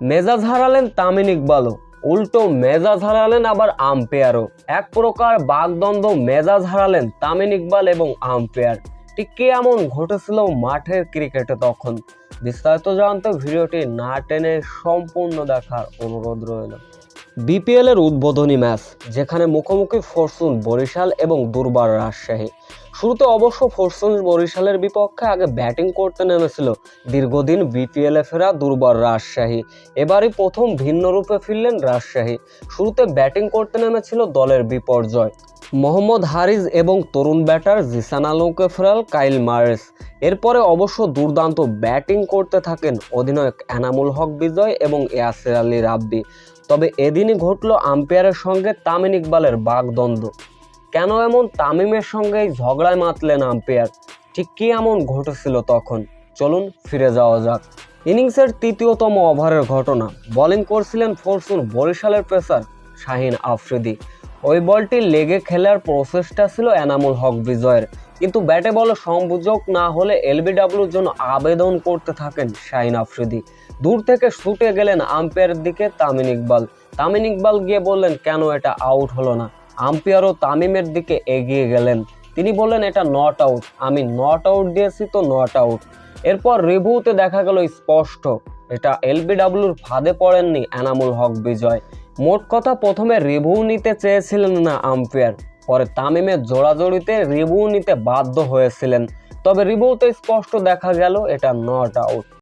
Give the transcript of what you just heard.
মেজাজ হারালেন তামিন ইকবালও। উল্টো মেজাজ হারালেন আবার আম্পায়ারও। এক প্রকার বাগদ্বন্দ্ব মেজাজ হারালেন তামিন ইকবাল এবং আম্পায়ার। ঠিক কি এমন ঘটেছিল মাঠের ক্রিকেটে তখন? বিস্তারিত জানতে ভিডিওটি না টেনে সম্পূর্ণ দেখার অনুরোধ রইল। বিপিএল এর উদ্বোধনী ম্যাচ, যেখানে মুখোমুখি ফরচুন বরিশাল এবং দুর্বার রাজশাহী। শুরুতে অবশ্য ফরচুন বরিশালের বিপক্ষে আগে ব্যাটিং করতে নেমেছিল। দীর্ঘদিন বিপিএলে ফেরা দুর্বার রাজশাহী। এবারই প্রথম ভিন্ন রূপে ফিরলেন রাজশাহী। শুরুতে ব্যাটিং করতে নেমেছিল দলের বিপর্যয়। মোহাম্মদ হারিজ এবং তরুণ ব্যাটার জিসান আলমকে ফেরাল কাইল মারেস। এরপরে অবশ্য দুর্দান্ত ব্যাটিং করতে থাকেন অধিনায়ক এনামুল হক বিজয় এবং ইয়াসির আলী রাব্বি। তবে এদিনই ঘটল আম্পায়ারের সঙ্গে তামিন ইকবালের বাগদ্বন্দ্ব। কেন এমন তামিমের সঙ্গে ঝগড়ায় মাতলেন আম্পায়ার? ঠিক কি এমন ঘটেছিল তখন? চলুন ফিরে যাওয়া যাক। ইনিংসের তৃতীয়তম ওভারের ঘটনা। বোলিং করছিলেন ফরচুন বরিশালের পেসার শাহিন আফ্রিদি। ওই বলটি লেগে খেলার প্রসেসটা ছিল এনামুল হক বিজয়ের। কিন্তু ব্যাটে বলে সংযোগ না হলে এলবিডাব্লিউর জন্য আবেদন করতে থাকেন শাহিন আফ্রিদি। দূর থেকে ছুটে গেলেন আম্পায়ারের দিকে তামিন ইকবাল। তামিন ইকবাল গিয়ে বললেন, কেন এটা আউট হলো না? আম্পায়ারও তামিমের দিকে এগিয়ে গেলেন। তিনি বললেন, এটা নট আউট আমি নট আউট দিয়েছি তো নট আউট এরপর রিভিউতে দেখা গেল স্পষ্ট, এটা এলবিডাব্লিউর ফাঁদে পড়েননি এনামুল হক বিজয়। মোট কথা, প্রথমে রিভিউ নিতে চেয়েছিলেন না আম্পায়ার পরে তামিমের জোড়াজড়িতে রিভিউ নিতে বাধ্য হয়েছিলেন। তবে রিভিউতে স্পষ্ট দেখা গেল, এটা নট আউট